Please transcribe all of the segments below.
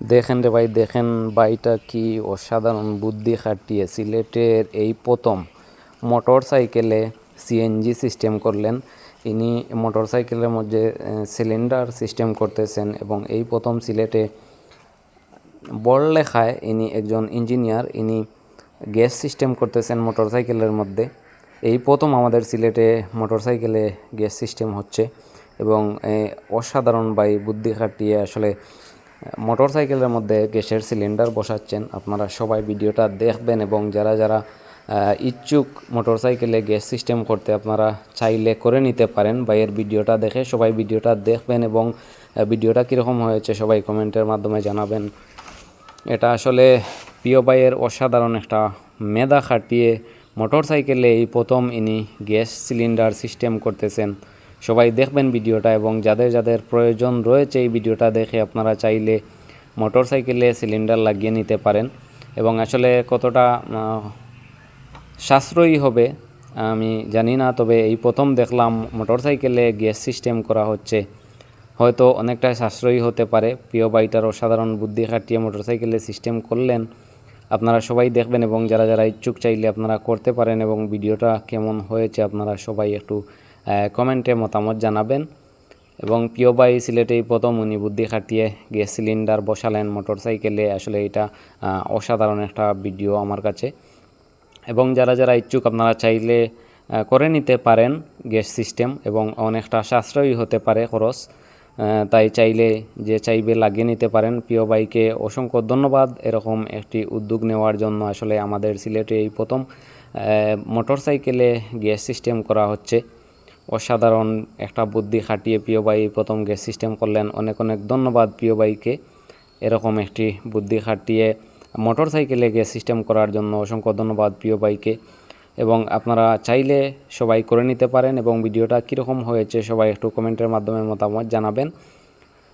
দেখেন রে ভাই, দেখেন ভাইটা কি অসাধারণ বুদ্ধি খাটিয়ে সিলেটের এই প্রথম মোটর সাইকেলে সিএনজি সিস্টেম করলেন। ইনি মোটর সাইকেলের মধ্যে সিলিন্ডার সিস্টেম করতেছেন এবং এই প্রথম সিলেটে বড় লেখায় ইনি একজন ইঞ্জিনিয়ার ইনি গ্যাস সিস্টেম করতেছেন মোটর সাইকেলের মধ্যে। এই প্রথম আমাদের সিলেটে মোটর সাইকেলে গ্যাস সিস্টেম হচ্ছে এবং অসাধারণ বাই বুদ্ধি খাটিয়ে আসলে মোটর সাইকেলের মধ্যে গ্যাসের সিলিন্ডার বসাচ্ছেন। আপনারা সবাই ভিডিওটা দেখবেন এবং যারা যারা ইচ্ছুক মোটর সাইকেলে গ্যাস সিস্টেম করতে আপনারা চাইলে করে নিতে পারেন। বাইয়ের ভিডিওটা দেখে সবাই ভিডিওটা দেখবেন এবং ভিডিওটা কীরকম হয়েছে সবাই কমেন্টের মাধ্যমে জানাবেন। এটা আসলে প্রিয় ভাইয়ের অসাধারণ একটা মেধা খাটিয়ে মোটর সাইকেলে এই প্রথম ইনি গ্যাস সিলিন্ডার সিস্টেম করতেছেন। সবাই দেখবেন ভিডিওটা এবং যাদের যাদের প্রয়োজন রয়েছে এই ভিডিওটা দেখে আপনারা চাইলে মোটর সাইকেলে সিলিন্ডার লাগিয়ে নিতে পারেন। এবং আসলে কতটা সাশ্রয়ী হবে, আমি জানি না, তবে এই প্রথম দেখলাম মোটরসাইকেলে গ্যাস সিস্টেম করা হচ্ছে। হয়তো অনেকটা সাশ্রয়ী হতে পারে। প্রিয় বাইটার অসাধারণ বুদ্ধি খাটিয়ে মোটরসাইকেলে সিস্টেম করলেন। আপনারা সবাই দেখবেন এবং যারা যারা ইচ্ছুক চাইলে আপনারা করতে পারেন এবং ভিডিওটা কেমন হয়েছে আপনারা সবাই একটু কমেন্টে মতামত জানাবেন। এবং প্রিয় বাই সিলেটেই প্রথম উনি বুদ্ধি খাটিয়ে গ্যাস সিলিন্ডার বসালেন মোটরসাইকেলে। আসলে এটা অসাধারণ একটা ভিডিও আমার কাছে। এবং যারা যারা ইচ্ছুক, আপনারা চাইলে করে নিতে পারেন গ্যাস সিস্টেম এবং অনেকটা সাশ্রয়ী হতে পারে খরচ। তাই চাইলে যে চাইবে লাগিয়ে নিতে পারেন। প্রিয় বাইকে অসংখ্য ধন্যবাদ। এরকম একটি উদ্যোগ নেওয়ার জন্য আসলে আমাদের সিলেটে এই প্রথম মোটর সাইকেলে গ্যাস সিস্টেম করা হচ্ছে। অসাধারণ একটা বুদ্ধি খাটিয়ে প্রিয় ভাই প্রথম গ্যাস সিস্টেম করলেন। অনেক অনেক ধন্যবাদ প্রিয় ভাইকে। এরকম একটি বুদ্ধি খাটিয়ে মোটর সাইকেলে গ্যাস সিস্টেম করার জন্য অসংখ্য ধন্যবাদ প্রিয় ভাইকে। এবং আপনারা চাইলে সবাই করে নিতে পারেন এবং ভিডিওটা কীরকম হয়েছে সবাই একটু কমেন্টের মাধ্যমে মতামত জানাবেন।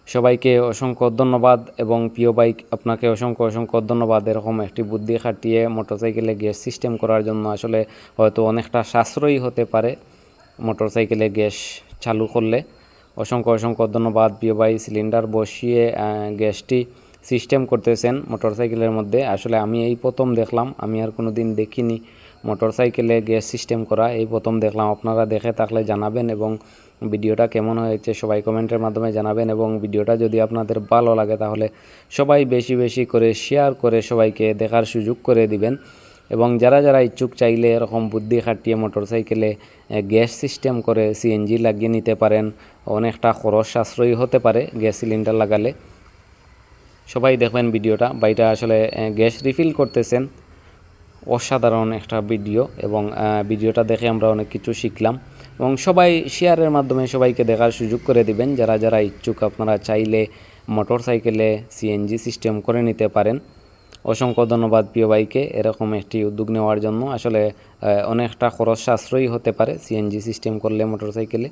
সবাইকে অসংখ্য ধন্যবাদ এবং প্রিয় বাইক আপনাকে অসংখ্য অসংখ্য ধন্যবাদ। এরকম একটি বুদ্ধি খাটিয়ে মোটরসাইকেলে গ্যাস সিস্টেম করার জন্য আসলে হয়তো অনেকটা সাশ্রয়ী হতে পারে। মোটরসাইকেলে গ্যাস চালু করলে অসংখ্য অসংখ্য ধন্যবাদ। প্রিয় সিলিন্ডার বসিয়ে গ্যাসটি সিস্টেম করতেছেন মোটরসাইকেলের মধ্যে। আসলে আমি এই প্রথম দেখলাম, আমি আর কোনো দিন দেখিনি মোটরসাইকেলে গ্যাস সিস্টেম করা। এই প্রথম দেখলাম, আপনারা দেখে থাকলে জানাবেন এবং ভিডিওটা কেমন হয়েছে সবাই কমেন্টের মাধ্যমে জানাবেন এবং ভিডিওটা যদি আপনাদের ভালো লাগে তাহলে সবাই বেশি বেশি করে শেয়ার করে সবাইকে দেখার সুযোগ করে দিবেন। এবং যারা যারা ইচ্ছুক চাইলে এরকম বুদ্ধি খাটিয়ে মোটরসাইকেলে গ্যাস সিস্টেম করে সিএনজি লাগিয়ে নিতে পারেন। অনেকটা খরচ সাশ্রয়ী হতে পারে গ্যাস সিলিন্ডার লাগালে। সবাই দেখবেন ভিডিওটা, বাইটা আসলে গ্যাস রিফিল করতেছেন। অসাধারণ একটা ভিডিও এবং ভিডিওটা দেখে আমরা অনেক কিছু শিখলাম। এবং সবাই শেয়ারের মাধ্যমে সবাইকে দেখার সুযোগ করে দিবেন। যারা যারা ইচ্ছুক আপনারা চাইলে মোটর সাইকেলে সিএনজি সিস্টেম করে নিতে পারেন। অসংখ্য ধন্যবাদ প্রিয় ভাইকে, এরকম একটি উদ্যোগ নেওয়ার জন্য। আসলে অনেকটা খরচ সাশ্রয়ী হতে পারে সিএনজি সিস্টেম করলে মোটরসাইকেলে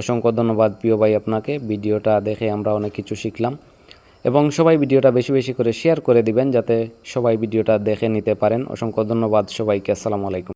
অসংখ্য ধন্যবাদ প্রিয় ভাই আপনাকে, ভিডিওটা দেখে আমরা অনেক কিছু শিখলাম। এবং সবাই ভিডিওটা বেশি বেশি করে শেয়ার করে দিবেন, যাতে সবাই ভিডিওটা দেখে নিতে পারেন। অসংখ্য ধন্যবাদ সবাইকে, আসসালামু আলাইকুম।